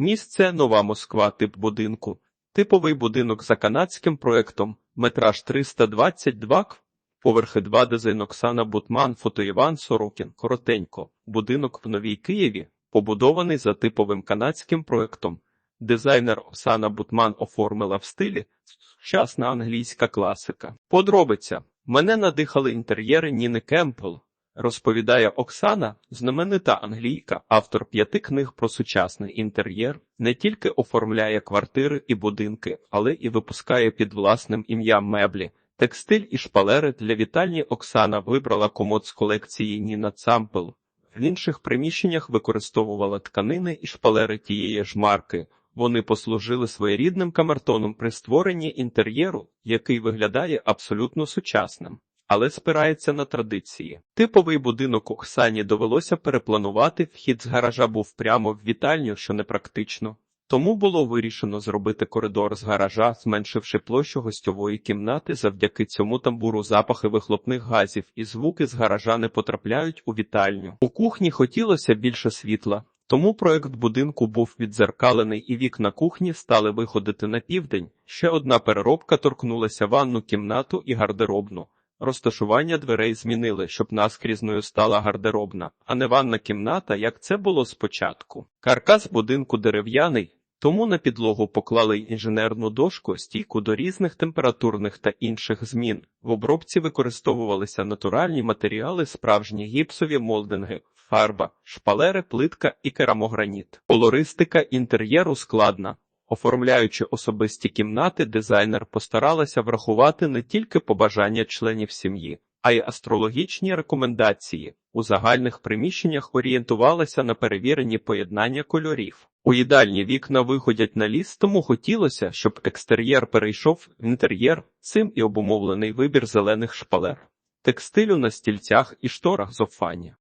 Місце Нова Москва, тип будинку. Типовий будинок за канадським проектом. Метраж 322 кв. Поверхи 2 дизайн Оксана Бутман, фото Іван Сорокін. Коротенько. Будинок в Новій Києві, побудований за типовим канадським проектом. Дизайнер Оксана Бутман оформила в стилі сучасна англійська класика. Подробиця. Мене надихали інтер'єри Ніни Кемпл. Розповідає Оксана, знаменита англійка, автор п'яти книг про сучасний інтер'єр, не тільки оформляє квартири і будинки, але і випускає під власним ім'ям меблі. Текстиль і шпалери для вітальні Оксана вибрала комод з колекції Ніна Цампел. В інших приміщеннях використовувала тканини і шпалери тієї ж марки. Вони послужили своєрідним камертоном при створенні інтер'єру, який виглядає абсолютно сучасним, але спирається на традиції. Типовий будинок Оксані довелося перепланувати. Вхід з гаража був прямо в вітальню, що непрактично. Тому було вирішено зробити коридор з гаража, зменшивши площу гостьової кімнати. Завдяки цьому тамбуру запахи вихлопних газів і звуки з гаража не потрапляють у вітальню. У кухні хотілося більше світла, тому проект будинку був відзеркалений, і вікна кухні стали виходити на південь. Ще одна переробка торкнулася ванну кімнату і гардеробну. Розташування дверей змінили, щоб наскрізною стала гардеробна, а не ванна кімната, як це було спочатку. Каркас будинку дерев'яний, тому на підлогу поклали інженерну дошку, стійку до різних температурних та інших змін. В обробці використовувалися натуральні матеріали, справжні гіпсові молдинги, фарба, шпалери, плитка і керамограніт. Колористика інтер'єру складна. Оформляючи особисті кімнати, дизайнер постаралася врахувати не тільки побажання членів сім'ї, а й астрологічні рекомендації. У загальних приміщеннях орієнтувалася на перевірені поєднання кольорів. У їдальні вікна виходять на ліс, тому хотілося, щоб екстер'єр перейшов в інтер'єр, цим і обумовлений вибір зелених шпалер. Текстилю на стільцях і шторах з.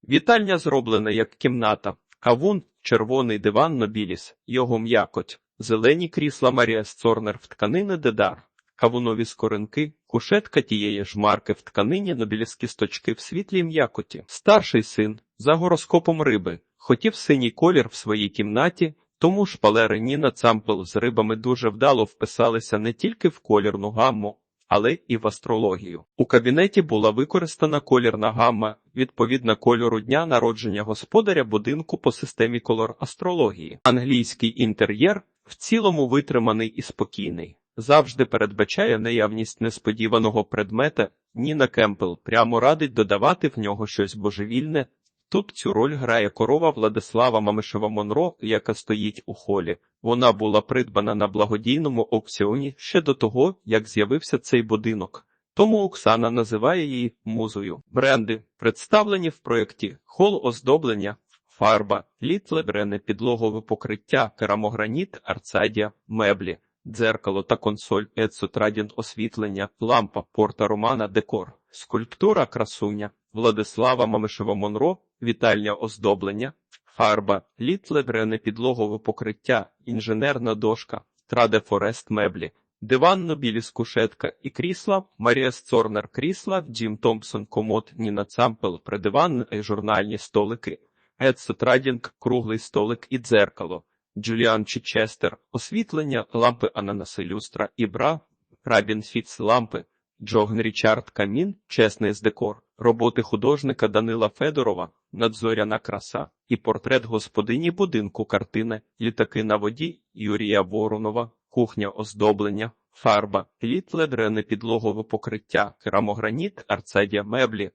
Вітальня зроблена як кімната, кавун, червоний диван Нобіліс, його м'якоть. Зелені крісла Марія Сцорнер в тканини Дедар, кавунові скоринки, кушетка тієї ж марки в тканині нобіліс кісточки в світлій м'якоті. Старший син, за гороскопом риби, хотів синій колір в своїй кімнаті, тому шпалери Ніна Цампел з рибами дуже вдало вписалися не тільки в колірну гамму, але і в астрологію. У кабінеті була використана колірна гамма, відповідна кольору дня народження господаря будинку по системі колор астрології. Англійський інтер'єр в цілому витриманий і спокійний. Завжди передбачає наявність несподіваного предмета. Ніна Кемпел прямо радить додавати в нього щось божевільне. Тут цю роль грає корова Владислава Мамишева Монро, яка стоїть у холі. Вона була придбана на благодійному аукціоні ще до того, як з'явився цей будинок. Тому Оксана називає її музою. Бренди, представлені в проєкті хол оздоблення, фарба, літлебрене підлогове покриття, керамограніт, арцадія, меблі, дзеркало та консоль, ецотрадін освітлення, лампа, порта романа, декор, скульптура красуня, Владислава Мамишева Монро, вітальня оздоблення, фарба, літлебрене підлогове покриття, інженерна дошка, траде форест меблі. Диванно біліс кушетка і крісла, Марія Сцорнер крісла, Джим Томпсон комод, Ніна Цампел, придиван журнальні столики, Едсо Традінг, круглий столик і дзеркало, Джуліан Чічестер, освітлення, лампи ананаси люстра і бра, Рабін Фіц лампи, Джогн Річард Камін, чесний з декор, роботи художника Данила Федорова, надзоряна краса і портрет господині будинку картини, літаки на воді Юрія Воронова, кухня оздоблення, фарба, літледрене підлогове покриття, керамограніт, арцедія меблі,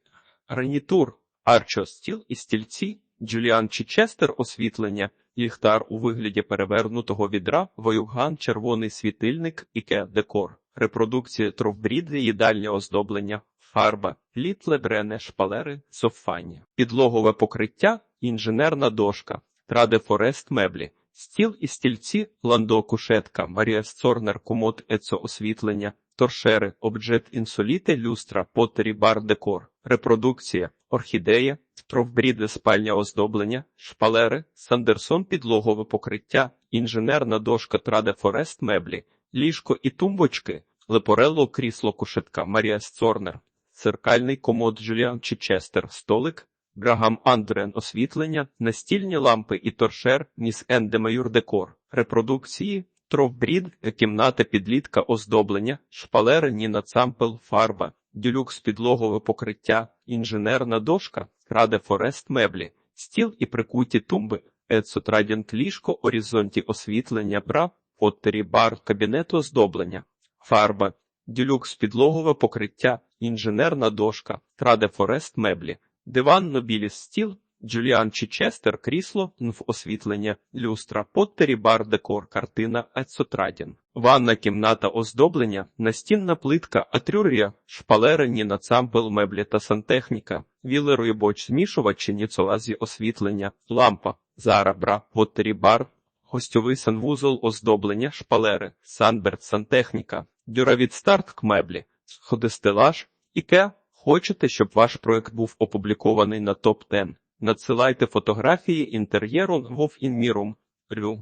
гранітур, арчостіл і стільці, Джуліан Чічестер освітлення, ліхтар у вигляді перевернутого відра, воюган, червоний світильник, іке декор, репродукція тровбріди, їдальне оздоблення, фарба, літле брене, шпалери, софані, підлогове покриття, інженерна дошка, траде форест меблі. Стіл і стільці, ландо кушетка, Марія Сцорнер, комод, ецо освітлення, торшери, обджет інсоліте, люстра, потері, бар, декор, репродукція, орхідея, тровбріде спальня оздоблення, шпалери, Сандерсон підлогове покриття, інженерна дошка Траде Форест меблі, ліжко і тумбочки, лепорелло крісло кушетка Марія Сцорнер, циркальний комод Джуліан Чічестер, столик, Грагам Андрен освітлення, настільні лампи і торшер, Міс Ендемаюр декор, репродукції, тровбрід, кімната підлітка оздоблення, шпалери Ніна Цампел, фарба, дюлюкс підлогове покриття, інженерна дошка, краде Форест меблі, стіл і прикуті тумби, ецотрадіант ліжко, орізонті освітлення, бра, Поттері бар, кабінет оздоблення, фарба, дюлюкс підлогове покриття, інженерна дошка, краде Форест меблі, диван Нобіліс стіл, Джуліан Чічестер, крісло, нф освітлення, люстра, Поттері бар, декор, картина, Ецотрадін. Ванна кімната оздоблення, настінна плитка, атрюрія, шпалери, Ніна меблі та сантехніка, вілерою боч змішувачі, ніцолазі освітлення, лампа, зара, бра, Поттері бар, гостьовий санвузол, оздоблення, шпалери, санберт, сантехніка, дюравід старт к меблі, сходистелаж, іке. Хочете, щоб ваш проект був опублікований на топ 10 Надсилайте фотографії інтер'єру в. Рю.